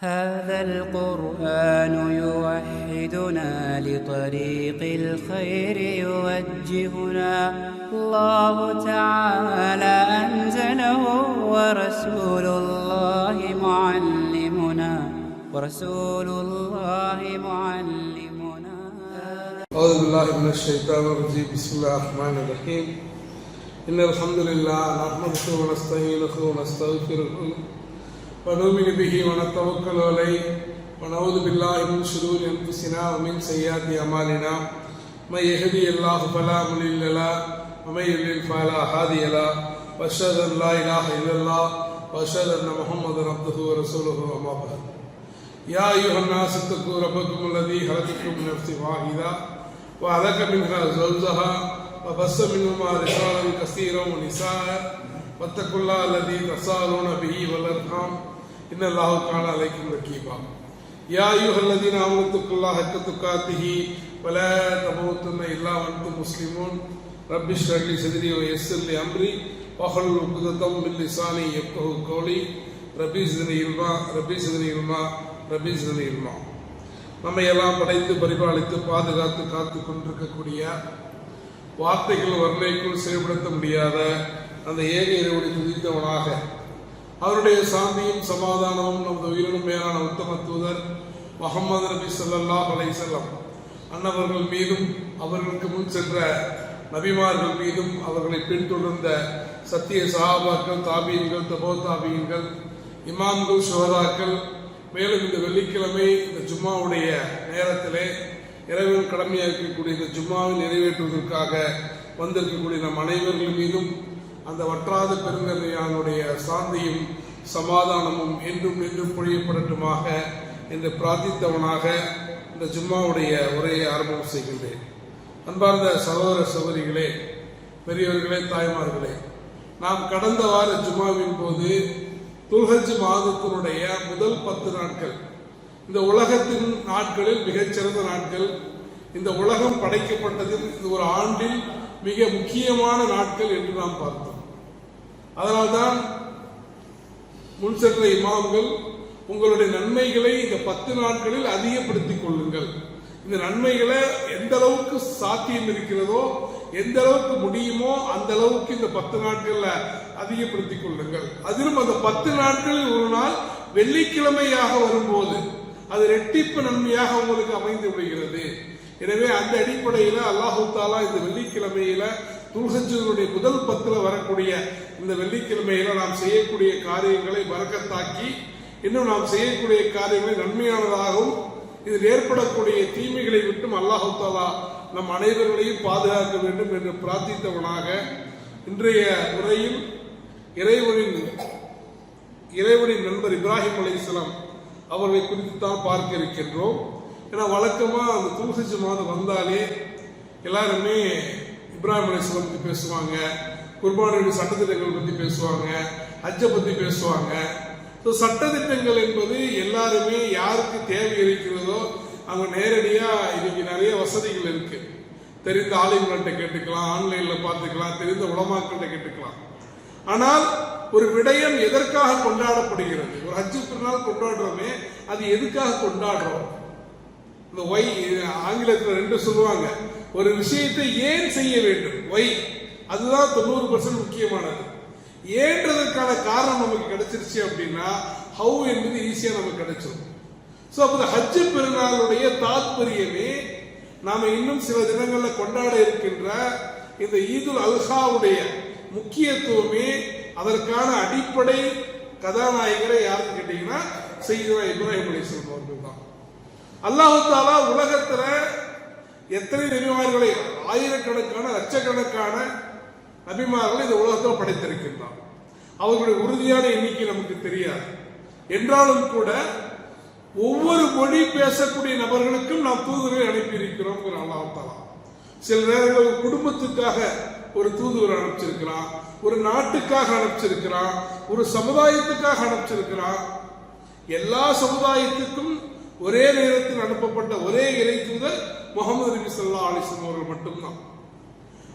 هذا القرآن يوحدنا لطريق الخير يوجهنا. الله تعالى أنزله ورسول الله معلمنا. ورسول الله معلمنا. أعوذ بالله من الشيطان الرجيم. بسم الله الرحمن الرحيم. إن الحمد لله نحمده ونستعينه ونستغفره ونؤمن به ونتوكل عليه ونعوذ بالله من شرور أنفسنا ومن سيئات أعمالنا من يهدي الله فلا مضل له ومن يضلل فلا هادي له وأشهد أن لا إله إلا الله وأشهد أن محمدا عبده ورسوله أما بعد يا أيها الناس اتقوا ربكم الذي خلقكم من نفس واحدة وخلق منها زوجها وبث منهما رجالا كثيرا ونساء واتقوا الله الذي تساءلون به والأرحام إن الله كان عليكم رقيبا يا أيها الذين آمنوا اتقوا الله حق تقاته ولا تموتن إلا وأنتم مسلمون رب اشرح لي صدري ويسر لي أمري واحلل عقدة من لساني يفقهوا قولي ரபி சிதனி இல்மா ரபி சிதனி இல்மா ரபி சிதனி இல்மா நம்மை எல்லாம் படைத்து பரிபாலித்து பாதுகாத்து காத்து கொண்டிருக்கக்கூடிய வார்த்தைகள் வர்ணைக்குள் செயல்படுத்த முடியாத அந்த ஏக இறைவனை துதித்தவனாக அவருடைய சாந்தியும் சமாதானமும் நமது உயிரினும் மேலான உத்தம தூதர் முகமது நபி சொல்லல்லா அலை செல்லம் அன்னவர்கள் மீதும் அவர்களுக்கு முன் சென்ற நபிமார்கள் மீதும் அவர்களை பின்தொடர்ந்த சத்திய சஹாபாக்கள் தாபீன்கள் தபோ தாபீன்கள் இமாம்கள் சுகதாக்கள் மேலும் இந்த வெள்ளிக்கிழமை இந்த ஜும்மாவுடைய நேரத்திலே இரவில் கடமையாக இருக்கக்கூடிய இந்த ஜும்மாவை நிறைவேற்றுவதற்காக வந்திருக்கக்கூடிய நம் அனைவர்கள் மீதும் அந்த வற்றாத பெருங்கரையானுடைய சாந்தியும் சமாதானமும் என்றும் என்றும் பொழியப்படட்டுமாக என்று பிரார்த்தித்தவனாக இந்த ஜும்மாவுடைய உரையை ஆரம்பம் செய்கின்றேன். அன்பார்ந்த சகோதர சகோதரிகளே பெரியவர்களே தாய்மார்களே நாம் கடந்த வார ஜும்மாவின் போது துல்ஹஜ் மாதத்தினுடைய முதல் பத்து நாட்கள் இந்த உலகத்தின் நாட்களில் மிகச்சிறந்த நாட்கள் இந்த உலகம் படைக்கப்பட்டதில் இது ஒரு ஆண்டில் மிக முக்கியமான நாட்கள் என்று நாம் பார்த்தோம். அதனால்தான் முன் சென்ற இமாம்கள் உங்களுடைய நன்மைகளை இந்த பத்து நாட்களில் அதிகப்படுத்திக் கொள்ளுங்கள். இந்த நன்மைகளை எந்த அளவுக்கு சாத்தியம் இருக்கிறதோ எந்த அளவுக்கு முடியுமோ அந்த அளவுக்கு இந்த பத்து நாட்கள்ல அதிகப்படுத்திக் கொள்ளுங்கள். அதிலும் அந்த பத்து நாட்களில் ஒரு நாள் வெள்ளிக்கிழமையாக வரும்போது அது ரெட்டிப்பு நன்மையாக உங்களுக்கு அமைந்து விடுகிறது. எனவே அந்த அடிப்படையில் அல்லாஹு தாலா இந்த வெள்ளிக்கிழமையில துல்ஹஜனுடைய முதல் பத்தில் வரக்கூடிய இந்த வெள்ளிக்கிழமையில நாம் செய்யக்கூடிய காரியங்களை வரக்கத்தாக்கி இன்னும் நாம் செய்யக்கூடிய காரியங்களை நன்மையானதாகவும் இதில் ஏற்படக்கூடிய தீமைகளை விட்டும் அல்லாஹு தாலா நம் அனைவர்களையும் பாதுகாக்க வேண்டும் என்று பிரார்த்தித்தவனாக இன்றைய உரையில் இறைவனின் இறைவனின் நண்பர் இப்ராஹிம் அலைஹிஸ்ஸலாம் அவர்களை குறித்து தான் பார்க்க இருக்கின்றோம். ஏன்னா வழக்கமாக அந்த துல்ஹஜ் மாதம் வந்தாலே எல்லாருமே இப்ராஹிம் பற்றி பத்தி பேசுவாங்க குர்பானுடைய சட்டத்திட்டங்கள் பத்தி பேசுவாங்க அச்சை பத்தி பேசுவாங்க. ஸோ சட்டத்திட்டங்கள் என்பது எல்லாருமே யாருக்கு தேவை இருக்கிறதோ அவங்க நேரடியா இன்னைக்கு நிறைய வசதிகள் இருக்கு. தெரிந்த ஆளுங்கள்ட்ட கேட்டுக்கலாம் ஆன்லைன்ல பார்த்துக்கலாம் தெரிந்த உளமாக்கள்கிட்ட கேட்டுக்கலாம். ஆனால் ஒரு விடயம் எதற்காக கொண்டாடப்படுகிறது? ஒரு ஹஜ்ஜு பெருநாள் கொண்டாடுறோமே அது எதுக்காக கொண்டாடுறோம்? இந்த ஒய் ஆங்கிலத்தில் ரெண்டு சொல்லுவாங்க. ஒரு விஷயத்தை ஏன் செய்ய வேண்டும்? ஒய் அதுதான் தொண்ணூறு பர்சன்ட் முக்கியமானது. ஏன்றதற்கான காரணம் நமக்கு கிடைச்சிருச்சு அப்படின்னா ஹவு என்பது ஈஸியாக நமக்கு கிடைச்சிடும் ஸோ அப்போ ஹஜ்ஜு பெருநாளுடைய தாத்பரியமே நாம் இன்னும் சில தினங்களில் கொண்டாட இருக்கின்ற இந்த ஈதுல் அல்ஹாவுடைய முக்கியத்துவமே அதற்கான அடிப்படை கதாநாயகரை யாருன்னு கேட்டீங்கன்னா செய்தா இப்ராஹிம் அலிஸ்லாம் அவர்கள் தான். அல்லாஹு தாலா உலகத்தில் எத்தனை நபிமார்களை ஆயிரக்கணக்கான லட்சக்கணக்கான நபிமார்களை இந்த உலகத்தில் படைத்திருக்கின்றான். அவர்களுடைய உறுதியான எண்ணிக்கை நமக்கு தெரியாது. என்றாலும் கூட ஒவ்வொரு மொழி பேசக்கூடிய நபர்களுக்கும் நாம் தூதுவரை அனுப்பி இருக்கிறோம் அல்லாஹாலா சில நேரங்கள் ஒரு குடும்பத்துக்காக ஒரு தூதுவர் அனுப்பிச்சிருக்கிறான் ஒரு நாட்டுக்காக அனுப்பிச்சிருக்கிறான் ஒரு சமுதாயத்துக்காக அனுப்பிச்சிருக்கிறான். எல்லா சமுதாயத்துக்கும் ஒரே நேரத்தில் அனுப்பப்பட்ட ஒரே இறை தூதர் முகமது நபி சொல்லா அலிஸ்லாம் அவர்கள் மட்டும்தான்.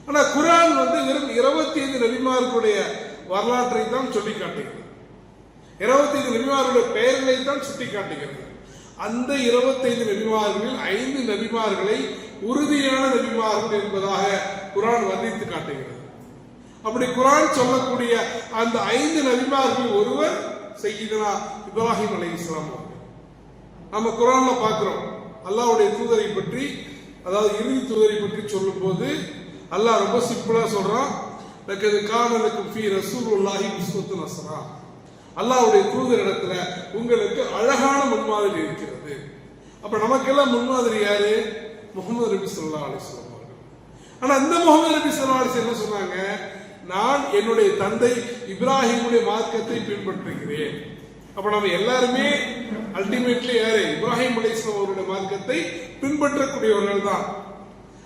ஆனா குரான் வந்து வெறும் இருபத்தி ஐந்து நபிமார்களுடைய வரலாற்றை தான் சொல்லி காட்டுகிறது இருபத்தைந்து நபிமார்களுடைய பெயர்களை தான் சுட்டி காட்டுகிறது அந்த இருபத்தைந்து நபிமார்களில் ஐந்து நபிமார்களை உறுதியான நபிமார்கள் என்பதாக குரான் வர்ணித்து காட்டுகிறது. அப்படி குரான் சொல்லக்கூடிய அந்த ஐந்து நபிமார்கள் ஒருவர் செய்யுதனா இப்ராஹிம் அலை இஸ்லாம் நம்ம குரான்ல பார்க்கிறோம். அல்லாவுடைய தூதரை பற்றி அதாவது இறுதி தூதரை பற்றி சொல்லும்போது அல்லாஹ் ரொம்ப சிம்பிளா சொல்றான் லக்கது கானலுக்கும் ஃபீ ரசூலுல்லாஹி உஸ்வத்துன் ஹஸனா அல்லாஹ்வுடைய தூதர் இடத்துல உங்களுக்கு அழகான முன்மாதிரி இருக்கிறது. அப்ப நமக்கெல்லாம் முன்மாதிரி யாரு? முகமது நபி சொல்லா அலைஹி வஸல்லம் அவர்கள். ஆனா அந்த முகமது நபி சொல்லா அலைஹி என்ன சொன்னாங்க? நான் என்னுடைய தந்தை இப்ராஹிமுடைய மார்க்கத்தை பின்பற்றுகிறேன். அப்ப நம்ம எல்லாருமே அல்டிமேட்லி யாரு? இப்ராஹிம் அலைஹிஸ்ஸலாம் அவருடைய மார்க்கத்தை பின்பற்றக்கூடியவர்கள் தான்.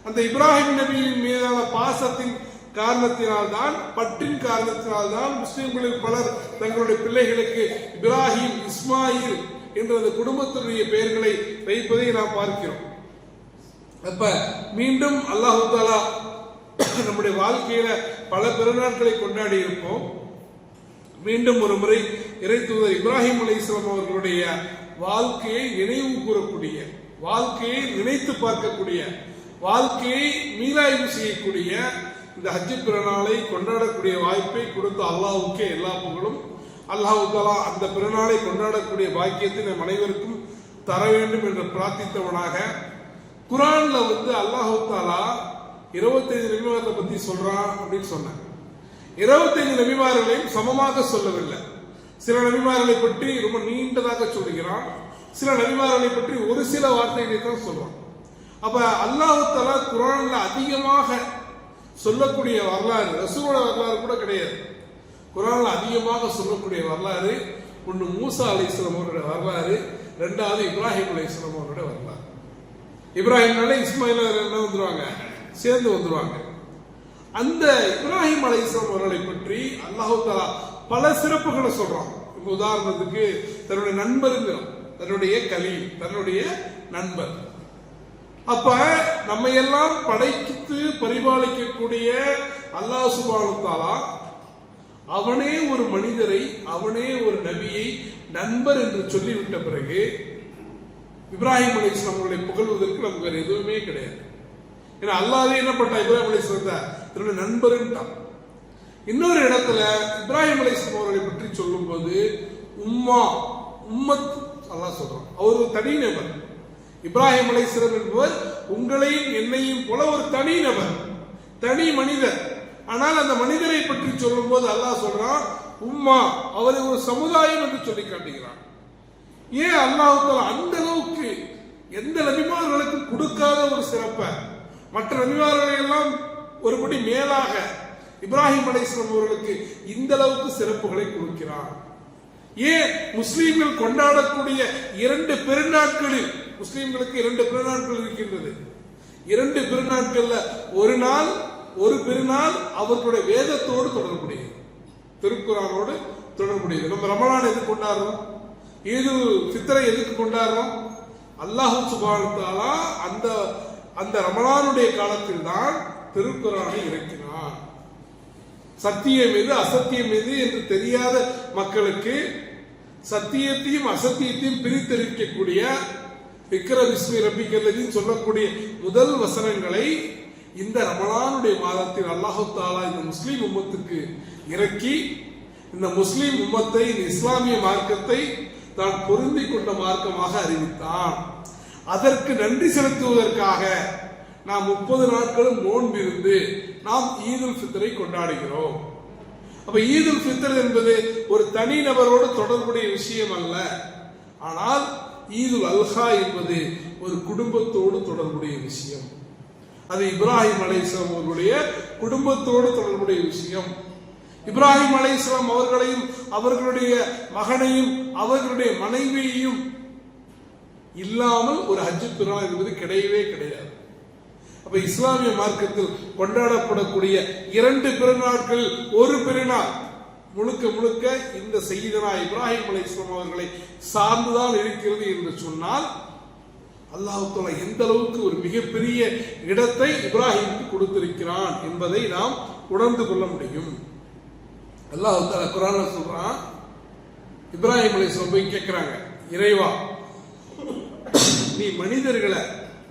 அந்த இப்ராஹிம் நபியின் மீதான பாசத்தின் காரணத்தினால்தான் பற்றின் காரணத்தினால்தான் முஸ்லிம்களில் பலர் தங்களுடைய பிள்ளைகளுக்கு இப்ராஹிம் இஸ்மாயில் என்ற அந்த குடும்பத்தினுடைய பெயர்களை வைப்பதை நாம் பார்க்கிறோம். அப்ப மீண்டும் அல்லாஹு தாலா நம்முடைய வாழ்க்கையில பல பெருநாட்களை கொண்டாடி இருப்போம். மீண்டும் ஒரு முறை இறை இப்ராஹிம் அலைஹிஸ்ஸலாம் அவர்களுடைய வாழ்க்கையை நினைவு கூறக்கூடிய வாழ்க்கையை நினைத்து பார்க்கக்கூடிய வாழ்க்கையை மீளாய்வு செய்யக்கூடிய இந்த ஹஜ்ஜி பிறநாளை கொண்டாடக்கூடிய வாய்ப்பை கொடுத்த அல்லாஹுக்கே எல்லா புகழும். அல்லாஹு தாலா அந்த பிறநாளை கொண்டாடக்கூடிய பாக்கியத்தை நம் அனைவருக்கும் தர வேண்டும் என்று பிரார்த்தித்தவனாக. குரான்ல வந்து அல்லாஹு தாலா இருபத்தைந்து நிமிடத்தை பத்தி சொல்றான் அப்படின்னு சொன்னாங்க இருபத்தைந்து நபிமார்களையும் சமமாக சொல்லவில்லை. சில நபிமார்களை பற்றி ரொம்ப நீண்டதாக சொல்கிறான். சில நபிமார்களை பற்றி ஒரு சில வார்த்தைகளை தான் சொல்றான். அப்ப அல்லாஹு தஆலா குரான்ல அதிகமாக சொல்லக்கூடிய வரலாறு ரசூலோட வரலாறு கூட கிடையாது. குரான்ல அதிகமாக சொல்லக்கூடிய வரலாறு ஒன்று மூசா அலைஹிஸ்ஸலாம் அவருடைய வரலாறு ரெண்டாவது இப்ராஹிம் அலைஹிஸ்ஸலாம் அவருடைய வரலாறு. இப்ராஹிம்னால இஸ்மாயில் என்ன வந்துருவாங்க? சேர்ந்து வந்துருவாங்க. அந்த இப்ராஹிம் அலைஹிஸ்ஸலாம் அவர்களை பற்றி அல்லாஹு பல சிறப்புகளை சொல்றான். இப்ப உதாரணத்துக்கு தன்னுடைய நண்பருங்கிறோம் தன்னுடைய கலி தன்னுடைய நண்பர். அப்ப நம்ம எல்லாம் படைத்து பரிபாலிக்கக்கூடிய அல்லாஹ் சுபானுத்தாலா அவனே ஒரு மனிதரை அவனே ஒரு நபியை நண்பர் என்று சொல்லிவிட்ட பிறகு இப்ராஹிம் அலிஸ்லாம் அவர்களை புகழ்வதற்கு நமக்கு வேறு எதுவுமே கிடையாது. ஏன்னா அல்லாவே என்ன பண்ணா இப்ராஹிம் அலிஸ்லாம் தன்னுடைய நண்பருன்ட்டான் இன்னொரு இடத்துல இப்ராஹிம் அலிஸ்லாம் அவர்களை பற்றி சொல்லும்போது உம்மா உம்மத் அல்லாஹ் சொல்றான். அவர் ஒரு தனி நபர். இப்ராஹிம் அலிஸ்லாம் என்பவர் உங்களையும் என்னையும் போல ஒரு தனி நபர். தனி மனிதர். ஆனால் அந்த மனிதரை பற்றி சொல்லும்போது அல்லாஹ் சொல்றான் உம்மா அவரை ஒரு சமுதாயம் என்று சொல்லி காட்டுகிறான் ஏன் அல்லாஹ் அந்த அளவுக்கு எந்த நபிமார்களுக்கும் கொடுக்காத ஒரு சிறப்பை? மற்ற நபிமார்களை எல்லாம் ஒருபடி மேலாக இப்ராஹிம் அலைஸ்லாம் அவர்களுக்கு இந்த அளவுக்கு சிறப்புகளை கொடுக்கிறான் ஏன்? முஸ்லீம்கள் கொண்டாடக்கூடிய இரண்டு பெருநாட்களில் முஸ்லீம்களுக்கு இரண்டு பெருநாட்கள் இருக்கின்றது. இரண்டு பெருநாட்கள்ல ஒரு நாள் ஒரு பெருநாள் அவர்களுடைய வேதத்தோடு தொடர்புடையது. திருக்குறானோடு தொடர்புடையது. நம்ம ரமலான் எது கொண்டாடுறோம்? ஈது சித்திரை எதுக்கு கொண்டாடுறோம்? அல்லாஹு சுபானத்தாலா அந்த அந்த ரமலானுடைய காலத்தில் தான் திருக்குறானை இறக்கினான் சத்தியம் எது அசத்தியம் எது என்று தெரியாத மக்களுக்கு சத்தியத்தையும் அசத்தியத்தையும் பிரித்தெடுக்கக்கூடிய விக்ர விஸ்மி ரப்பிக்கல்லதின்னு சொல்லக்கூடிய முதல் வசனங்களை இந்த ரமலானுடைய மாதத்தில் அல்லாஹு தாலா இந்த முஸ்லீம் உம்மத்துக்கு இறக்கி இந்த முஸ்லீம் உம்மத்தை இந்த இஸ்லாமிய மார்க்கத்தை தான் பொருந்தி கொண்ட மார்க்கமாக அறிவித்தான். அதற்கு நன்றி செலுத்துவதற்காக நாம் முப்பது நாட்களும் நோன்பிருந்து நாம் ஈதுல் ஃபித்தரை கொண்டாடுகிறோம். அப்ப ஈதுல் ஃபித்தர் என்பது ஒரு தனி நபரோடு தொடர்புடைய விஷயம் அல்ல. ஆனால் ஈதுல் அல்ஹா என்பது ஒரு குடும்பத்தோடு தொடர்புடைய விஷயம். அது இப்ராஹிம் அலைஹிஸ்ஸலாம் அவர்களுடைய குடும்பத்தோடு தொடர்புடைய விஷயம். இப்ராஹிம் அலைஹிஸ்ஸலாம் அவர்களையும் அவர்களுடைய மகனையும் அவர்களுடைய மனைவியையும் இல்லாமல் ஒரு ஹஜ்ஜு பெருநாள் என்பது கிடையவே கிடையாது. அப்ப இஸ்லாமிய மார்க்கத்தில் கொண்டாடப்படக்கூடிய இரண்டு பெருநாட்கள் ஒரு பெருநாள். முழுக்க முழுக்க இந்த செய்தனா இப்ராஹிம் அலை இஸ்லாம் அவர்களை சார்ந்துதான் இருக்கிறது என்று சொன்னால் அல்லாஹ் எந்த அளவுக்கு ஒரு மிகப்பெரிய இடத்தை இப்ராஹிமுக்கு கொடுத்திருக்கிறான் என்பதை நாம் உணர்ந்து கொள்ள முடியும். அல்லாஹ் குரான சொல்றான் இப்ராஹிம் அலைஹிஸ்ஸலாம் போய் கேட்கிறாங்க இறைவா நீ மனிதர்களை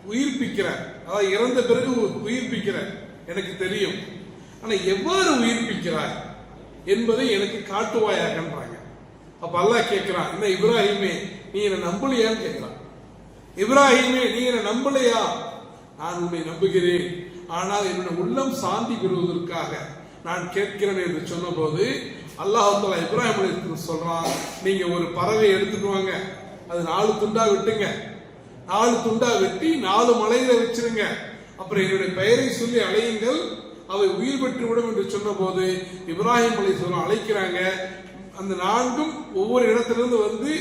உயிர்ப்பிக்கிற அதாவது இறந்த பிறகு உயிர்ப்பிக்கிற எனக்கு தெரியும். ஆனால் எவ்வாறு உயிர்ப்பிக்கிறாய் என்பதை எனக்கு காட்டுவாயாகன்றாங்க. அப்ப அல்லாஹ் கேட்கிறான் என்ன இப்ராஹிமே நீ என்னை நம்பலையான்னு கேட்கிறான். இப்ராஹிமே நீ என்னை நம்பலையா? நான் உன்னை நம்புகிறேன். ஆனால் என்னுடைய உள்ளம் சாந்தி பெறுவதற்காக நான் கேட்கிறேன் என்று சொன்னபோது அல்லாஹ் தஆலா இப்ராஹிம் சொல்றான் நீங்க ஒரு பறவை எடுத்துட்டு வாங்க. அது நாலு துண்டா விட்டுங்க. நாலு துண்டா வெட்டி நாலு மலையில வச்சிருங்க. அப்புறம் என்னுடைய பெயரை சொல்லி அழையுங்கள். அவை உயிர் பெற்று விடும் என்று சொன்னபோது இப்ராஹிம் அலைஹிஸ்ஸலாம் அழைக்கிறாங்க. அந்த நான்கும் ஒவ்வொரு இடத்திலிருந்து வந்து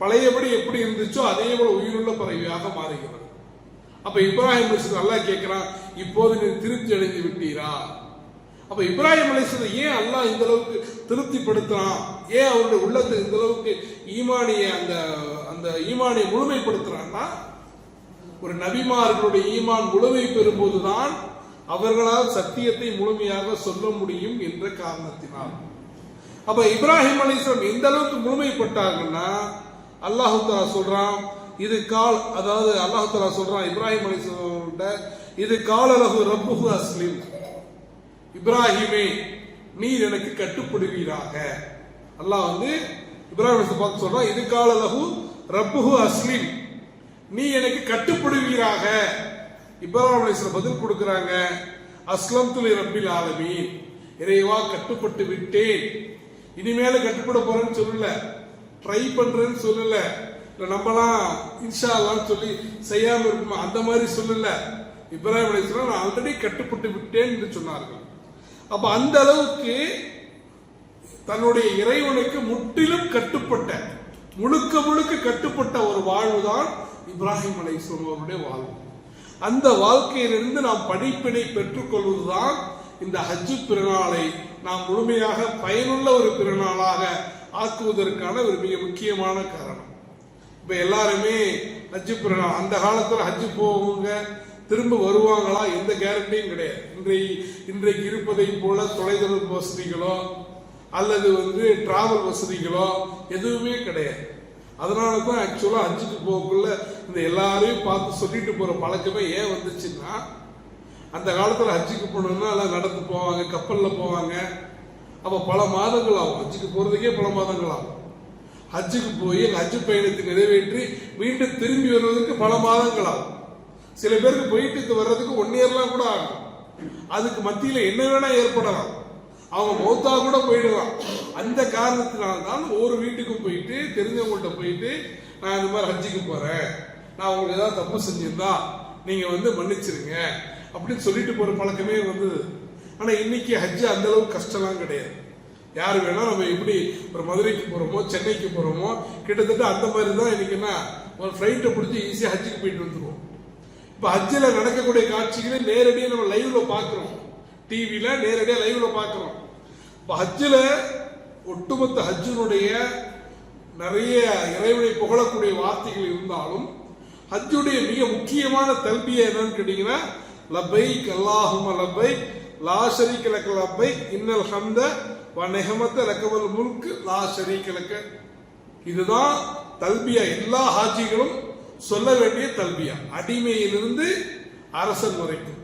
பழையபடி எப்படி இருந்துச்சோ அதே போல உயிருள்ள பறவையாக மாறுகிறது. அப்ப இப்ராஹிம் அலிஸ்லாம் அல்லாஹ் கேட்கிறான் இப்போது நீ திருப்தி அடைந்து விட்டீரா? அப்ப இப்ராஹிம் அலிஸ்லாம் ஏன் அல்லாஹ் இந்த அளவுக்கு திருப்திப்படுத்துறான்? ஏன் அவருடைய உள்ளத்தை இந்த அளவுக்கு ஈமானிய அந்த அந்த ஈமானிய முழுமைப்படுத்துறான்னா? ஒரு நபிமார்களுடைய ஈமான் முழுமை பெறும்போதுதான் அவர்களால் சத்தியத்தை முழுமையாக சொல்ல முடியும் என்ற காரணத்தினால். அப்ப இப்ராஹிம் அலிஸ்லாம் எந்த அளவுக்கு முழுமைப்பட்டாங்கன்னா அல்லாஹு தஆலா சொல்றான் இது கால் அதாவது அல்லாஹு தஆலா சொல்றான் இப்ராஹிம் அலிஸ்லாம்கிட்ட இது காலலகு ரப்புஹு அஸ்லிம். இப்ராஹிமே நீர் எனக்கு கட்டுப்படுவீராக. அல்லாஹ் வந்து இப்ராஹிம் பார்த்து சொல்றான் இது காலலகு ரப்புஹு அஸ்லிம். நீ எனக்கு கட்டுப்படுவீராக. இப்ராஹிம் பதில் கொடுக்குறாங்க அஸ்லம் துலி ரப்பில் ஆலமீன். இறைவா கட்டுப்பட்டு விட்டேன். இனிமேல கட்டுப்பட போறேன்னு சொல்லல. ட்ரை பண்றேன்னு சொல்லல. இல்லை நம்மலாம் இன்ஷா சொல்லி செய்யாமல் இருக்குமா? அந்த மாதிரி சொல்லல. இப்ராஹிம் அலிஸ்லாம் நான் ஆல்ரெடி கட்டுப்பட்டு விட்டேன் என்று சொன்னார்கள். அப்ப அந்த அளவுக்கு தன்னுடைய இறைவனுக்கு முற்றிலும் கட்டுப்பட்ட முழுக்க முழுக்க கட்டுப்பட்ட ஒரு வாழ்வுதான் இப்ராஹிம் அலை அவருடைய வாழ்வு. அந்த வாழ்க்கையிலிருந்து நாம் படிப்பினை பெற்றுக்கொள்வதுதான் இந்த ஹஜ்ஜு பிறநாளை நாம் முழுமையாக பயனுள்ள ஒரு பிறநாளாக ஆக்குவதற்கான ஒரு மிக முக்கியமான காரணம். இப்ப எல்லாருமே ஹஜ்ஜு பிறநாள் அந்த காலத்துல ஹஜ்ஜு போவங்க திரும்ப வருவாங்களா? எந்த கேரண்டியும் கிடையாது. இன்றை இன்றைக்கு இருப்பதை போல தொலைதொடர்பு வசதிகளோ அல்லது வந்து டிராவல் வசதிகளோ எதுவுமே கிடையாது. அதனால தான் ஆக்சுவலாக அஞ்சுக்கு போகக்குள்ள இந்த எல்லாரையும் பார்த்து சொல்லிட்டு போகிற பழக்கமே ஏன் வந்துச்சுன்னா அந்த காலத்தில் ஹஜ்ஜுக்கு போனோம்னா எல்லாம் நடந்து போவாங்க கப்பலில் போவாங்க. அப்போ பல மாதங்கள் ஆகும். ஹஜ்ஜுக்கு போகிறதுக்கே பல மாதங்கள் ஆகும். ஹஜ்ஜுக்கு போய் ஹஜ்ஜு பயணத்தை நிறைவேற்றி மீண்டும் திரும்பி வருவதற்கு பல மாதங்கள் ஆகும். சில பேருக்கு போயிட்டு வர்றதுக்கு ஒன் இயர்லாம் கூட ஆகும். அதுக்கு மத்தியில் என்ன வேணா ஏற்படலாம். அவங்க மௌத்தா கூட போயிடலாம். அந்த காரணத்தினால்தான் ஒவ்வொரு வீட்டுக்கும் போயிட்டு தெரிஞ்சவங்கள்ட்ட போயிட்டு நான் இந்த மாதிரி ஹஜ்ஜுக்கு போறேன். நான் உங்களுக்கு ஏதாவது தப்பு செஞ்சிருந்தா நீங்க வந்து மன்னிச்சிருங்க. அப்படின்னு சொல்லிட்டு போற பழக்கமே வந்தது ஆனா இன்னைக்கு ஹஜ்ஜு அந்த அளவுக்கு கஷ்டம்லாம் கிடையாது. யார் வேணா நம்ம எப்படி ஒரு மதுரைக்கு போறோமோ சென்னைக்கு போறோமோ கிட்டத்தட்ட அந்த மாதிரி தான் இன்னைக்கு என்ன ஒரு ஃப்ளைட்டை பிடிச்சி ஈஸியாக ஹஜ்ஜுக்கு போயிட்டு வந்துருவோம். இப்போ ஹஜ்ஜில் நடக்கக்கூடிய காட்சிகளை நேரடியாக நம்ம லைவ்ல பார்க்குறோம் டிவியில நேரடியாக லைவ்ல பார்க்குறோம் இப்போ ஹஜ்ஜில் ஒட்டுமொத்த ஹஜ்ஜினுடைய நிறைய இறைவனை புகழக்கூடிய வார்த்தைகள் இருந்தாலும் ஹஜ்ஜுடைய மிக முக்கியமான தல்பியா என்னன்னு கேட்டீங்கன்னா லபை அல்லாஹும லபை லா ஷரீக லக்க லப்பைக் இன்னல் ஹம்த வ நிஹமத்த லக்கவல் முல்க் லா ஷரீக லக்க. இதுதான் தல்பியா எல்லா ஹாஜிகளும் சொல்ல வேண்டிய தல்பியா அடிமையிலிருந்து அரசன் வரைக்கும்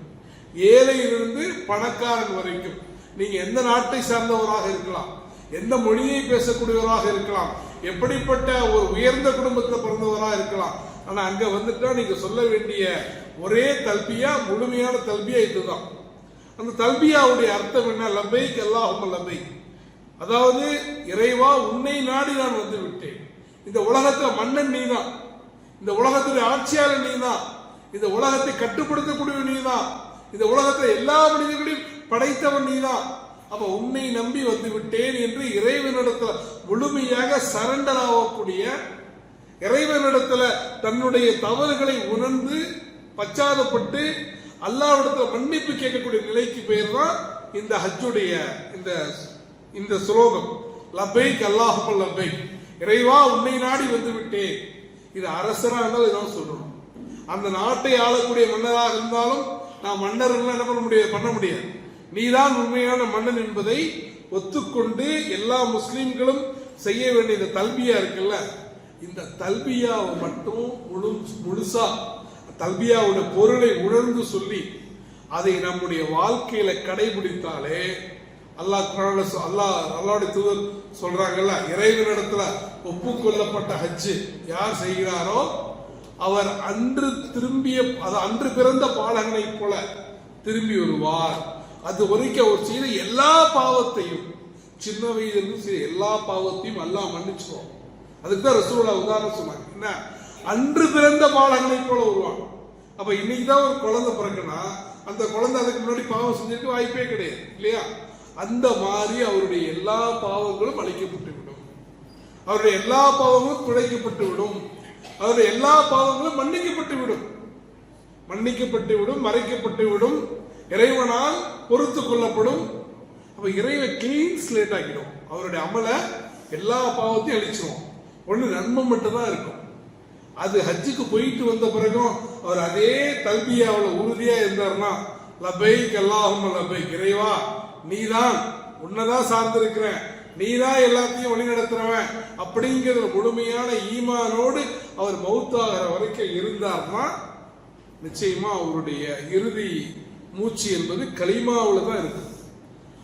ஏழையிலிருந்து பணக்காரன் வரைக்கும். நீங்க எந்த நாட்டை சார்ந்தவராக இருக்கலாம் எந்த மொழியை பேசக்கூடியவராக இருக்கலாம் எப்படிப்பட்ட ஒரு உயர்ந்த குடும்பத்தில் பிறந்தவராக இருக்கலாம். ஆனா அங்க வந்துட்டா நீங்க சொல்ல வேண்டிய ஒரே தல்பியா முழுமையான தல்பியா இதுதான். அந்த தல்பியாவுடைய அர்த்தம் என்ன? லப்பைக் அல்லாஹும் லப்பைக் அதாவது இறைவா உன்னை நாடி நான் வந்து விட்டேன். இந்த உலகத்துல மன்னன் நீதான். இந்த உலகத்துடைய ஆட்சியாளர் நீதான். இந்த உலகத்தை கட்டுப்படுத்தக்கூடிய நீதான். இந்த உலகத்தை எல்லா மனிதர்களையும் படைத்தவன் நீதான். அப்ப உன்னை நம்பி வந்து விட்டேன் என்று இறைவனிடத்துல முழுமையாக சரண்டர் ஆகக்கூடிய இறைவனிடத்துல தன்னுடைய தவறுகளை உணர்ந்து பச்சாதப்பட்டு அல்லாவிடத்துல மன்னிப்பு கேட்கக்கூடிய நிலைக்கு பெயர் தான் இந்த ஹஜ்ஜுடைய இந்த இந்த ஸ்லோகம். லபைக் அல்லாஹும் லபைக் இறைவா உன்னை நாடி வந்து விட்டேன். இது அரசராக இருந்தாலும் இதான் சொல்லணும். அந்த நாட்டை ஆளக்கூடிய மன்னராக இருந்தாலும் நான் மன்னர்கள் என்ன பண்ண முடியாது? பண்ண முடியாது. நீதான் உண்மையான மன்னன் என்பதை ஒத்துக்கொண்டு எல்லா முஸ்லீம்களும் செய்ய வேண்டிய இந்த தல்பியா இருக்குல்ல? இந்த தல்பியாவை மட்டும் முழு முழுசா தல்பியாவோட பொருளை உணர்ந்து சொல்லி அதை நம்முடைய வாழ்க்கையில கடைபிடித்தாலே அல்லாஹ் அல்லாஹ் அல்லாவுடைய தூதர் சொல்றாங்கல்ல இறைவனிடத்துல ஒப்புக்கொள்ளப்பட்ட ஹஜ்ஜு யார் செய்கிறாரோ அவர் அன்று திரும்பிய அது அன்று பிறந்த பாலகனை போல திரும்பி வருவார். அது வரைக்கும் அவர் செய்த எல்லா பாவத்தையும் சின்ன வயதிலிருந்து செய்த எல்லா பாவத்தையும் எல்லாம் மன்னிச்சுவோம் அதுக்கு தான் ரசூலா உதாரணம் சொன்னாங்க. என்ன? அன்று பிறந்த பாலகனை போல வருவான். அப்ப இன்னைக்கு தான் ஒரு குழந்தை பிறக்குன்னா அந்த குழந்தை அதுக்கு முன்னாடி பாவம் செஞ்சுட்டு வாய்ப்பே கிடையாது இல்லையா? அந்த மாதிரி அவருடைய எல்லா பாவங்களும் அழிக்கப்பட்டு விடும் அவருடைய எல்லா பாவங்களும் துடைக்கப்பட்டு விடும் அவருடைய எல்லா பாவங்களும் மன்னிக்கப்பட்டு விடும் மன்னிக்கப்பட்டு விடும் மறைக்கப்பட்டு விடும் இறைவனால் பொறுத்து கொள்ளப்படும். அப்ப இறைவன் கிளீன் ஸ்லேட் ஆகிடும் அவருடைய அமலை எல்லா பாவத்தையும் அழிச்சிரும். ஒண்ணு நன்மை மட்டும்தான் இருக்கும். அது ஹஜ்ஜுக்கு போயிட்டு வந்த பிறகும் அவர் அதே தல்பியாவில் உறுதியா இருந்தார்னா லபைக் அல்லாஹும் லபைக் இறைவா நீதான் உன்னதான் சார்ந்திருக்கிறேன். நீதான் எல்லாத்தையும் வழி நடத்துறவன் அப்படிங்கிற முழுமையான ஈமானோடு அவர் மௌத்தாகிற வரைக்கும் இருந்தார்னா நிச்சயமா அவருடைய இறுதி மூச்சு என்பது களிமாவில் தான் இருக்கு.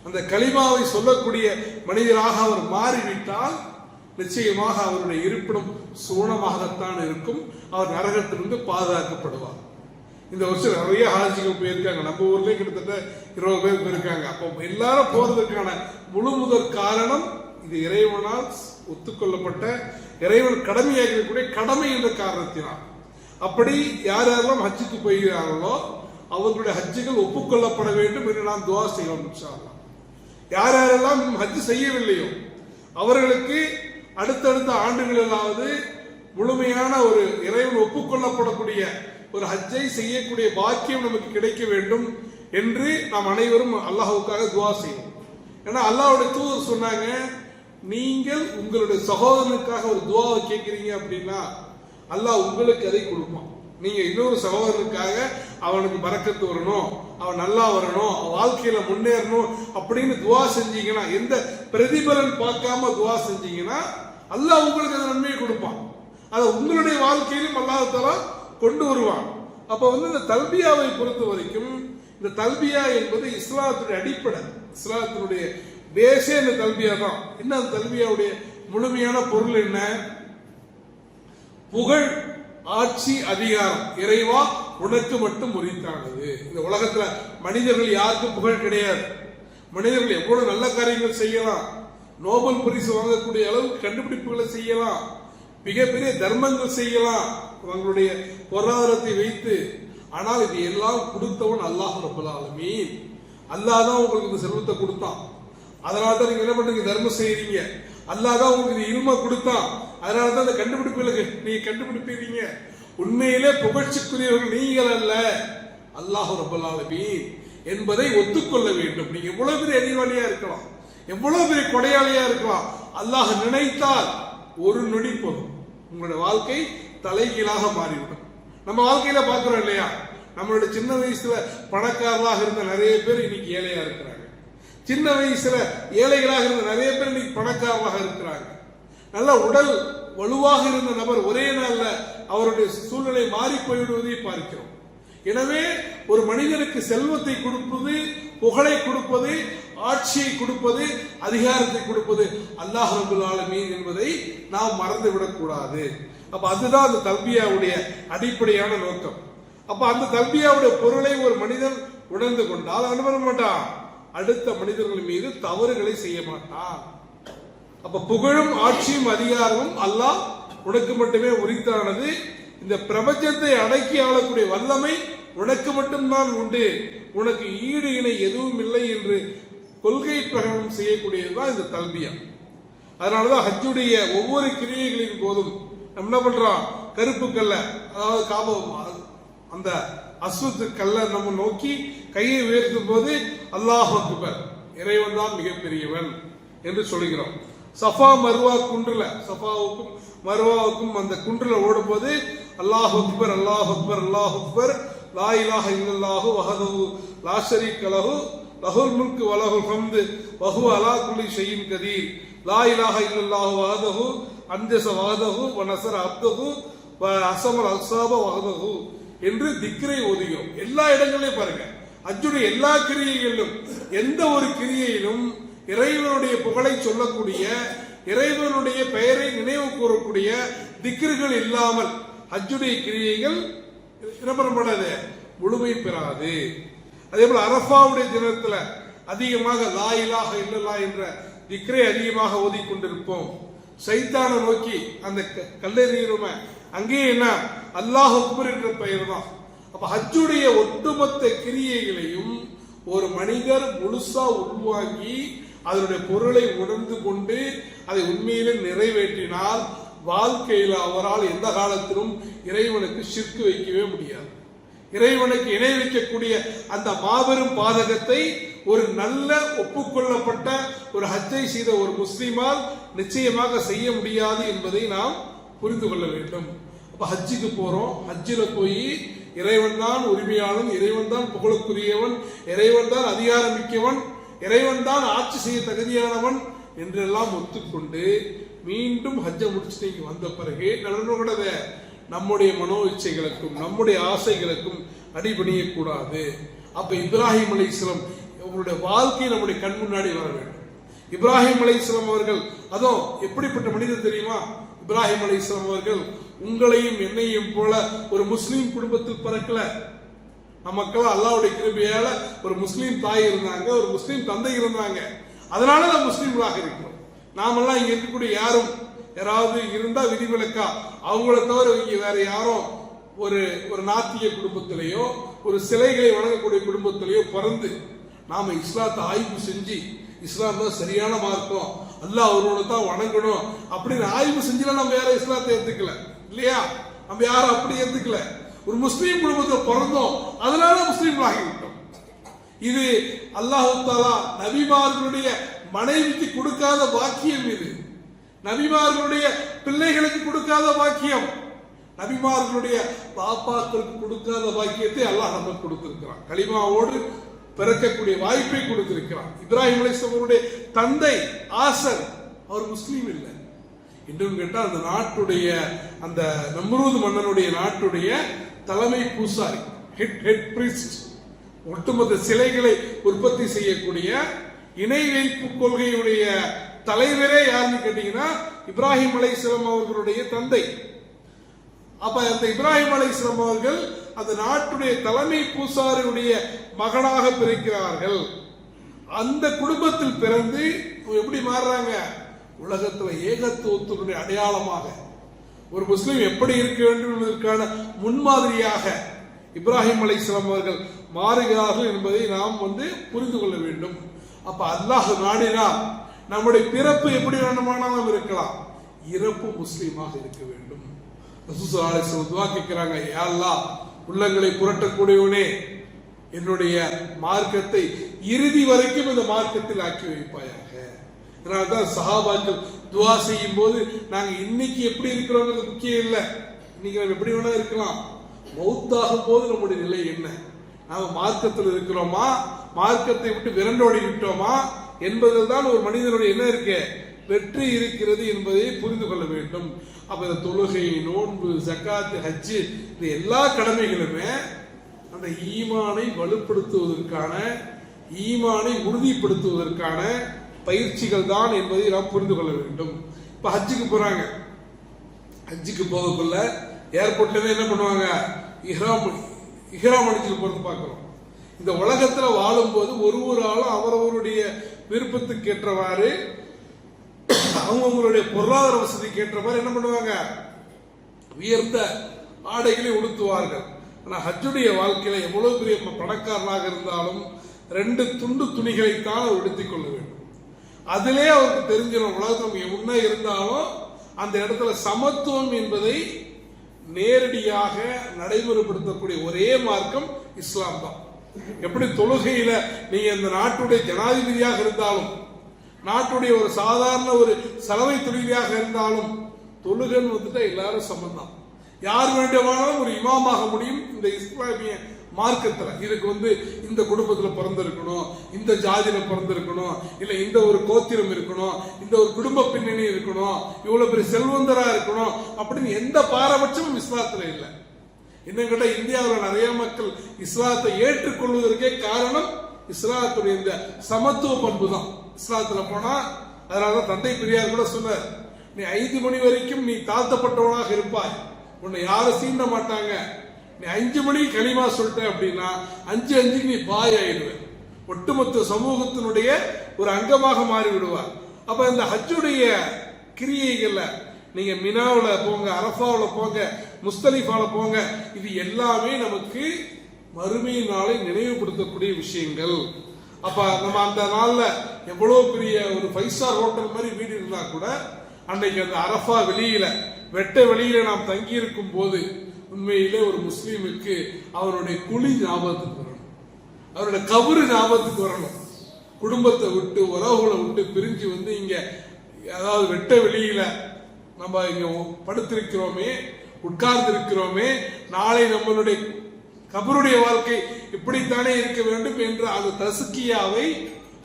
அந்த களிமாவை சொல்லக்கூடிய மனிதராக அவர் மாறிவிட்டால் நிச்சயமாக அவருடைய இருப்பிடம் சூனமாகத்தான் இருக்கும். அவர் நரகத்திலிருந்து பாதுகாக்கப்படுவார். இந்த வருஷம் நிறைய ஹாஜிகள் போயிருக்காங்க. நம்ம ஊர்லேயே கிட்டத்தட்ட இருபது பேர் போயிருக்காங்க. அப்போ எல்லாரும் போறதுக்கான முழு முதற் காரணம் இது இறைவனால் ஒத்துக்கொள்ளப்பட்ட இறைவன் கடமையாக்கக்கூடிய கடமை என்ற காரணத்தினால். அப்படி யார் யாரெல்லாம் ஹஜ்ஜுக்கு போகிறார்களோ அவர்களுடைய ஹஜ்ஜுகள் ஒப்புக்கொள்ளப்பட வேண்டும் என்று நாம் துவா செய்ய இன்ஷா யார் யாரெல்லாம் ஹஜ் செய்யவில்லையோ அவர்களுக்கு அடுத்தடுத்த ஆண்டுகளிலாவது முழுமையான ஒரு இறைவன் ஒப்புக்கொள்ளப்படக்கூடிய ஒரு ஹஜ்ஜை செய்யக்கூடிய பாக்கியம் நமக்கு கிடைக்க வேண்டும். என்று நாம் அனைவரும் அல்லாஹுக்காக துவா செய்வோம். ஏன்னா அல்லாஹுடைய தூதர் சொன்னாங்க நீங்கள் உங்களுடைய சகோதரனுக்காக ஒரு துவாவை கேட்குறீங்க அப்படின்னா அல்லாஹ் உங்களுக்கு அதை கொடுப்பான். நீங்க இன்னொரு சகோதரனுக்காக அவனுக்கு பறக்கத்து வரணும் அவன் நல்லா வரணும் அவன் வாழ்க்கையில முன்னேறணும் அப்படின்னு துவா செஞ்சீங்கன்னா எந்த பிரதிபலன் பார்க்காம துவா செஞ்சீங்கன்னா அல்லாஹ் உங்களுக்கு அந்த நன்மையை கொடுப்பான். அதை உங்களுடைய வாழ்க்கையிலும் அல்லாஹால கொண்டு வருவான். அப்போ வந்து இந்த தல்பியாவை பொறுத்த வரைக்கும் இந்த தல்பியா என்பது இஸ்லாத்துடைய அடிப்படை. இஸ்லாத்தினுடைய பேசே இந்த தல்பியா தான். என்ன அந்த தல்பியாவுடைய முழுமையான பொருள் என்ன? புகழ் ஆட்சி அதிகாரம். இறைவா உனக்கு மட்டும் உரித்தானது. இந்த உலகத்துல மனிதர்கள் யாருக்கும் புகழ் கிடையாது. மனிதர்கள் எவ்வளவு நல்ல காரியங்கள் செய்யலாம். நோபல் பரிசு வாங்கக்கூடிய அளவுக்கு கண்டுபிடிப்புகளை செய்யலாம். மிகப்பெரிய தர்மங்கள் செய்யலாம். அவங்களுடைய பொருளாதாரத்தை வைத்து ஆனால் இது எல்லாம் கொடுத்தவன் அல்லாஹ் ரப்பல் ஆலமீன். அல்லாஹ் தான் உங்களுக்கு இந்த செல்வத்தை கொடுத்தான். அதனால தான் நீங்க என்ன பண்றீங்க தர்மம் செய்யறீங்க. அல்லாஹ் தான் உங்களுக்கு இது இல்ம கொடுத்தான். அதனால தான் அந்த கண்டுபிடிப்புகளை நீங்க கண்டுபிடிப்பீங்க. உண்மையிலே புகழ்ச்சிக்குரியவர்கள் நீங்கள் அல்ல. அல்லாஹ் ரப்பல் ஆலமீன் என்பதை ஒத்துக்கொள்ள வேண்டும். நீங்க எவ்வளவு பெரிய அறிவாளியா இருக்கலாம். எவ்வளவு பெரிய கொடையாளியா இருக்கலாம். அல்லாஹ் நினைத்தால் ஒரு நொடி போதும். உங்களுடைய வாழ்க்கை தலைகீழாக மாறிவிடும். நம்ம வாழ்க்கையில பாக்குறோம் இல்லையா? நம்மளுடைய சின்ன வயசுல பணக்காரராக இருந்த நிறைய பேர் இன்னைக்கு ஏழையா இருக்கிறாங்க. சின்ன வயசுல ஏழைகளாக இருந்த நிறைய பேர் இன்னைக்கு பணக்காரராக இருக்கிறாங்க. நல்ல உடல் வலுவாக இருந்த நபர் ஒரே நாள்ல அவருடைய சூழ்நிலை மாறி போய்விடுவதை பார்க்கிறோம். எனவே ஒரு மனிதனுக்கு செல்வத்தை கொடுப்பது புகழை கொடுப்பது ஆட்சியை கொடுப்பது அதிகாரத்தை கொடுப்பது அல்லாஹ் ரபுல் ஆலமீன் என்பதை நாம் மறந்து விடக்கூடாது அப்ப அதுதான் அந்த தல்பியாவுடைய அடிப்படையான நோக்கம். அப்ப அந்த தல்பியாவுடைய பொருளை ஒரு மனிதன் உணர்ந்து கொண்டால் அவன் பண்ண மாட்டான். அடுத்த மனிதர்கள் மீது தவறுகளை செய்ய மாட்டான். அப்ப புகழும் ஆட்சியும் அதிகாரமும் அல்லாஹ் உனக்கு மட்டுமே உரித்தானது. இந்த பிரபஞ்சத்தை அடக்கி ஆளக்கூடிய வல்லமை உனக்கு மட்டும்தான் உண்டு. உனக்கு ஈடு இணை எதுவும் இல்லை என்று கொள்கை பிரகடனம் செய்யக்கூடியதுதான் இந்த தல்பியா. அதனாலதான் ஹஜ்ஜுடைய ஒவ்வொரு கிரியைகளின் போதும் நம்ம என்ன பண்றோம்? கருப்பு கல்ல அதாவது காபம் அந்த அஸ்வத்து கல்ல நம்ம நோக்கி கையை உயர்த்தும் போது அல்லாஹ் அக்பர் இறைவன் தான் மிகப்பெரியவன் என்று சொல்கிறோம் சஃபா மர்வா குன்றுல சஃபாவுக்கும் மர்வாவுக்கும் அந்த குன்றுல ஓடும்போது அல்லாஹ் அக்பர் அல்லாஹ் அக்பர் அல்லாஹ் அக்பர் லா இலாஹ இல்லல்லாஹு வஹதஹு லா ஷரீக்க லஹு லஹுல் முல்கு வலஹுல் ஹம்து வஹு அலா குல்லி ஷையின் கதீர். லா இலாஹ இல்லல்லாஹு வஹதஹு அன்ஜஸ வஹதஹு வ நஸர அப்தஹு வ அஸமல் அஸாப வஹதஹு என்று திக்ரை ஓதுகிறோம். எல்லா இடங்களையும் பாருங்க. அஜுடைய எல்லா கிரியைகளிலும் எந்த ஒரு கிரியையிலும் இறைவனுடைய புகழை சொல்லக்கூடிய இறைவனுடைய பெயரை நினைவு கூறக்கூடிய திக்ருகள் இல்லாமல் ஹஜ்ஜுடைய கிரியைகள் என்ன பண்ணப்படாது முழுமை பெறாது. அதே போல அரஃபாவுடைய தினத்துல அதிகமாக லா இலாஹ இல்லல்லா என்ற திக்ரை அதிகமாக ஓதிக்கொண்டிருப்போம் சைத்தானை நோக்கி அந்த க- கல்லெறியுமே அங்கேயே என்ன? அல்லாஹ் அக்பர் என்ற பெயர் தான். அப்ப ஹஜ்ஜுடைய ஒட்டுமொத்த கிரியைகளையும் ஒரு மனிதர் முழுசா உள்வாங்கி அதனுடைய பொருளை உணர்ந்து கொண்டு அதை உண்மையிலே நிறைவேற்றினால் வாழ்க்கையில் அவரால் எந்த காலத்திலும் இறைவனுக்கு சிற்கு வைக்கவே முடியாது. இறைவனுக்கு இணை வைக்கக்கூடிய அந்த மாபெரும் பாதகத்தை ஒரு நல்ல ஒப்புக்கொள்ளப்பட்ட ஒரு ஹஜ்ஜை செய்த ஒரு முஸ்லீமால் நிச்சயமாக செய்ய முடியாது என்பதை நாம் புரிந்து கொள்ள வேண்டும். அப்ப ஹஜ்ஜுக்கு போறோம். ஹஜ்ஜில் போய் இறைவன் தான் உரிமையாளன் இறைவன் தான் புகழுக்குரியவன் இறைவன் தான் அதிகாரம் மிக்கவன் இறைவன் தான் ஆட்சி செய்ய தகுதியானவன் என்றெல்லாம் ஒத்துக்கொண்டு மீண்டும் ஹஜ்ஜை முடிச்சுட்டு இங்க வந்த பிறகு நடனக்கூடாத நம்முடைய மனோ இச்சைகளுக்கும் நம்முடைய ஆசைகளுக்கும் அடிபணிய கூடாது அப்ப இப்ராஹிம் அலைஹிஸ்ஸலாம் அவருடைய வாழ்க்கை நம்முடைய கண் முன்னாடி வர வேண்டும். இப்ராஹிம் அலைஹிஸ்ஸலாம் அவர்கள் அதோ எப்படிப்பட்ட மனிதர் தெரியுமா? இப்ராஹிம் அலைஹிஸ்ஸலாம் அவர்கள் உங்களையும் என்னையும் போல ஒரு முஸ்லீம் குடும்பத்தில் பிறக்கல. நமக்கெல்லாம் அல்லாவுடைய கிருபையால ஒரு முஸ்லீம் தாய் இருந்தாங்க ஒரு முஸ்லீம் தந்தை இருந்தாங்க. அதனால நாம் முஸ்லீம்களாக இருக்கிறோம். நாமெல்லாம் இங்க இருக்கக்கூடிய யாரும் யாராவது இருந்தா விதிவிலக்கா? அவங்கள தவிர இங்க வேற யாரும் ஒரு ஒரு நாத்திய குடும்பத்திலேயோ ஒரு சிலைகளை வணங்கக்கூடிய குடும்பத்திலேயோ பிறந்து நாம இஸ்லாத்தை ஆய்வு செஞ்சு இஸ்லாம் தான் சரியான மார்க்கம் அல்லா அவரோட தான் வணங்கணும் அப்படின்னு ஆய்வு செஞ்சுலாம் நம்ம யாரும் இஸ்லாத்தை ஏத்துக்கல. இல்லையா? நம்ம யாரும் அப்படி ஏத்துக்கல. ஒரு முஸ்லீம் குடும்பத்தில் பிறந்தோம் அதனால முஸ்லீம் ஆகிவிட்டோம் இது அல்லாஹு தாலா நபிமார்களுடைய மனைவிக்கு கொடுக்காத பாக்கியம் இது. நபிமார்களுடைய பிள்ளைகளுக்கு கொடுக்காத பாக்கியம். நபிமார்களுடைய பாப்பாக்களுக்கு கொடுக்காத பாக்கியத்தை அல்லாஹ் நமக்கு கொடுத்திருக்கிறான். கலிமாவோடு பிறக்கக்கூடிய வாய்ப்பை கொடுத்திருக்கிறான். இப்ராஹிம் அலைஹிஸ்ஸலாமுடைய தந்தை ஆசர் அவர் முஸ்லீம் இல்லை. இன்னும் கேட்டால் அந்த நாட்டுடைய அந்த நம்ரூது மன்னனுடைய நாட்டுடைய தலைமை பூசாரி ஹெட் ஹெட் பிரிஸ்ட் ஒட்டுமொத்த சிலைகளை உற்பத்தி செய்யக்கூடிய இணை வைப்பு கொள்கையுடைய தலைவரே யாருன்னு கேட்டீங்கன்னா இப்ராஹிம் அலைஹிஸ்ஸலாம் அவர்களுடைய தந்தை. அப்ப அந்த இப்ராஹிம் அலைஹிஸ்ஸலாம் அவர்கள் அந்த நாட்டுடைய தலைமை பூசாரியுடைய மகனாக பிறக்கிறார்கள். அந்த குடும்பத்தில் பிறந்து எப்படி மாறுறாங்க? உலகத்துல ஏகத்துவத்தினுடைய அடையாளமாக. ஒரு முஸ்லீம் எப்படி இருக்க வேண்டும் என்பதற்கான முன்மாதிரியாக இப்ராஹிம் அலைஹிஸ்ஸலாம் அவர்கள் மாறுகிறார்கள் என்பதை நாம் வந்து புரிந்து கொள்ள வேண்டும். அப்ப அல்லாஹ் நாடினால் நம்முடைய பிறப்பு எப்படி வேண்டுமானாலும் இருக்கலாம். இறப்பு முஸ்லீமாக இருக்க வேண்டும். துவா கேட்கிறாங்க யா உள்ளங்களை புரட்டக்கூடியவனே என்னுடைய மார்க்கத்தை இறுதி வரைக்கும் இந்த மார்க்கத்தில் ஆக்கி வைப்பாயாக. அதனால்தான் சஹாபாக்கள் துவா செய்யும் போது நாங்கள் இன்னைக்கு எப்படி இருக்கிறோங்கிறது முக்கியம் இல்லை. இன்னைக்கு நம்ம எப்படி வேணா இருக்கலாம். மௌத்தாகும் போது நம்முடைய நிலை என்ன? நாம மார்க்கத்தில் இருக்கிறோமா? மார்க்கத்தை விட்டு விரண்டோடி விட்டோமா என்பதில் தான் ஒரு மனிதனுடைய என்ன இருக்கு? வெற்றி இருக்கிறது என்பதை புரிந்து கொள்ள வேண்டும். அப்ப இந்த தொழுகை நோன்பு ஜக்காத்து ஹஜ்ஜு இந்த எல்லா கடமைகளுமே அந்த ஈமானை வலுப்படுத்துவதற்கான ஈமானை உறுதிப்படுத்துவதற்கான பயிற்சிகள் தான் என்பதை நாம் புரிந்து கொள்ள வேண்டும். இப்ப ஹஜ்ஜுக்கு போறாங்க. ஹஜ்ஜுக்கு போகக்குள்ள ஏர்போர்ட்லவே என்ன பண்ணுவாங்க? இஹ்ராம் இஹ்ராம் அடிச்சுட்டு போறது பார்க்குறோம். இந்த உலகத்துல வாழும்போது ஒரு ஒரு ஆளும் அவரவருடைய விருப்பத்துக்கு ஏற்றவாறு அவங்கவுங்களுடைய பொருளாதார வசதிக்கு ஏற்ற மாதிரி என்ன பண்ணுவாங்க? உயர்ந்த ஆடைகளை உடுத்துவார்கள். ஆனால் ஹஜ்ஜுடைய வாழ்க்கையில எவ்வளவு பெரிய பணக்காரனாக இருந்தாலும் ரெண்டு துண்டு துணிகளைத்தான் அவர் உடுத்திக் கொள்ள வேண்டும். அதிலே அவருக்கு தெரிஞ்சிடும் உலகத்தில் என்ன இருந்தாலும் அந்த இடத்துல சமத்துவம் என்பதை நேரடியாக நடைமுறைப்படுத்தக்கூடிய ஒரே மார்க்கம் இஸ்லாம் தான் எப்படி தொழுகையில நீங்க இந்த நாட்டுடைய ஜனாதிபதியாக இருந்தாலும் நாட்டுடைய ஒரு சாதாரண ஒரு சலவை தொழிலாக இருந்தாலும் தொழுகன்னு வந்துட்டு எல்லாரும் சமம் யார் வேண்டுமானாலும் ஒரு இமாமாக முடியும். இந்த இஸ்லாமிய மார்க்கத்தில் இதுக்கு வந்து இந்த குடும்பத்தில் பிறந்திருக்கணும் இந்த ஜாதியில் பிறந்திருக்கணும் இல்லை இந்த ஒரு கோத்திரம் இருக்கணும் இந்த ஒரு குடும்ப பின்னணி இருக்கணும் இவ்வளோ பெரிய செல்வந்தராக இருக்கணும் அப்படின்னு எந்த பாரபட்சமும் இஸ்லாத்தில் இல்லை. இன்னும் கேட்டா இந்தியாவில் நிறைய மக்கள் இஸ்லாத்தை ஏற்றுக்கொள்வதற்கே காரணம் இஸ்லாத்துடைய இந்த சமத்துவ பண்பு தான் இஸ்லாத்துல போனா அதனாலதான் தந்தை பெரியார் கூட சொன்னார் நீ ஐந்து மணி வரைக்கும் நீ தாழ்த்தப்பட்டவனாக இருப்பாய். உன்னை யாரும் சீண்ட மாட்டாங்க. நீ அஞ்சு மணி களிமா சொல்லிட்ட அப்படின்னா அஞ்சு அஞ்சுக்கு நீ பாய் ஆயிடுவேன். ஒட்டுமொத்த சமூகத்தினுடைய ஒரு அங்கமாக மாறி விடுவார் அப்ப இந்த ஹஜ்ஜுடைய கிரியைகள்ல நீங்க மினாவில் போங்க அரஃபாவுல போங்க முஸ்தலிஃபால போங்க. இது எல்லாமே நமக்கு மறுமை நாளை நினைவுபடுத்தக்கூடிய விஷயங்கள். அப்ப நம்ம அந்த நாள்ல எவ்வளவு பெரிய ஒரு ஃபைவ் ஸ்டார் ஹோட்டல் மாதிரி வீடு இருந்தா கூட அன்னைக்கு அந்த அரஃபா வெளியில வெட்ட வெளியில நாம் தங்கி இருக்கும் போது உண்மையிலே ஒரு முஸ்லீமுக்கு அவருடைய குழி ஞாபகத்துக்கு வரணும். அவருடைய கபரு ஞாபகத்துக்கு வரணும். குடும்பத்தை விட்டு உறவுகளை விட்டு பிரிஞ்சு வந்து இங்க அதாவது வெட்ட வெளியில நம்ம இங்க படுத்திருக்கிறோமே உட்கார்ந்து இருக்கிறோமே நாளை நம்மளுடைய கபருடைய வாழ்க்கை இப்படித்தானே இருக்க வேண்டும் என்ற அந்த தசுக்கியாவை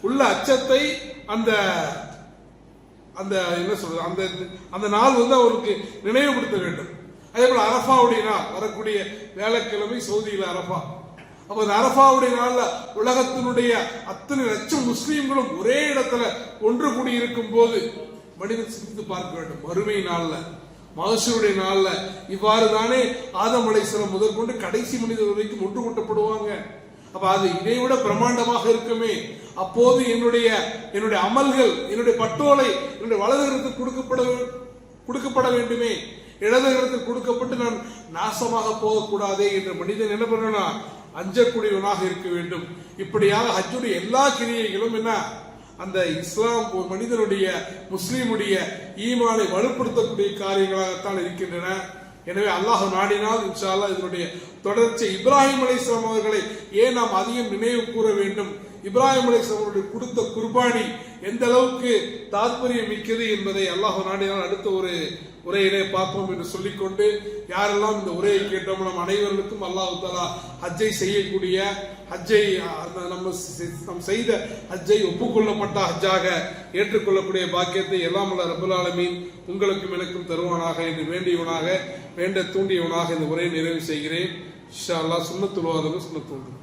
உள்ள அச்சத்தை அந்த அந்த என்ன சொல்றது அந்த அந்த நாள் வந்து அவருக்கு நினைவுபடுத்த வேண்டும். அதே போல அரபாவுடைய நாள் வரக்கூடிய வேலைக்கிழமை சவுதியில் அரபா அப்போ அந்த அரபாவுடைய நாள்ல உலகத்தினுடைய அத்தனை லட்சம் முஸ்லீம்களும் ஒரே இடத்துல ஒன்று கூடி இருக்கும் போது மனிதன் சிந்தித்து பார்க்க வேண்டும். மறுமை நாள்ல மகசூருடைய நாளில் இவ்வாறு தானே ஆதம் அலைசலம் முதற்கொண்டு கடைசி மனிதர் வரைக்கும் ஒன்று கூட்டப்படுவாங்க அப்ப அது இதை விட பிரம்மாண்டமாக இருக்குமே. அப்போது என்னுடைய என்னுடைய அமல்கள் என்னுடைய பட்டோலை என்னுடைய வலதுகரத்துக்கு கொடுக்கப்பட கொடுக்கப்பட வேண்டுமே. இடதுகரத்தில் கொடுக்கப்பட்டு நான் நாசமாக போகக்கூடாதே என்ற மனிதன் என்ன பண்ணனா அஞ்சக்கூடியவனாக இருக்க வேண்டும். இப்படியாக ஹஜ்ஜுடைய எல்லா கிரியைகளும் என்ன? அந்த இஸ்லாம் ஒரு மனிதனுடைய முஸ்லீமுடைய ஈமானை வலுப்படுத்தக்கூடிய காரியங்களாகத்தான் இருக்கின்றன. எனவே அல்லாஹ் நாடினால் இன்ஷால்லா அல்லாஹ் இதனுடைய தொடர்ச்சி இப்ராஹிம் அலைஹிஸ்ஸலாம் அவர்களை ஏன் நாம் அதிகம் நினைவு கூற வேண்டும்? இப்ராஹிம் அலைஹிஸ்ஸலாம் அவர்கள் கொடுத்த குர்பானி எந்த அளவுக்கு தாற்பயம் மிக்கது என்பதை அல்லாஹ் நாடினால் அடுத்த ஒரு உரையிலே பார்ப்போம் என்று சொல்லிக்கொண்டு யாரெல்லாம் இந்த உரையை கேட்டோம் நம் அனைவருக்கும் அல்லாஹ் தாலா ஹஜ்ஜை செய்யக்கூடிய ஹஜ்ஜை அந்த நம்ம நம் நாம் செய்த ஹஜ்ஜை ஒப்புக்கொள்ளப்பட்ட ஹஜ்ஜாக ஏற்றுக்கொள்ளக்கூடிய பாக்கியத்தை எல்லாம் உள்ள ரபுலாலமீன் உங்களுக்கும் எனக்கும் தருவானாக என்று வேண்டியவனாக வேண்ட தூண்டியவனாக இந்த உரையை நிறைவு செய்கிறேன். இன்ஷா அல்லாஹ் சுண்ணத்துள்வாதமும் சுண்ணத்துள்ளும்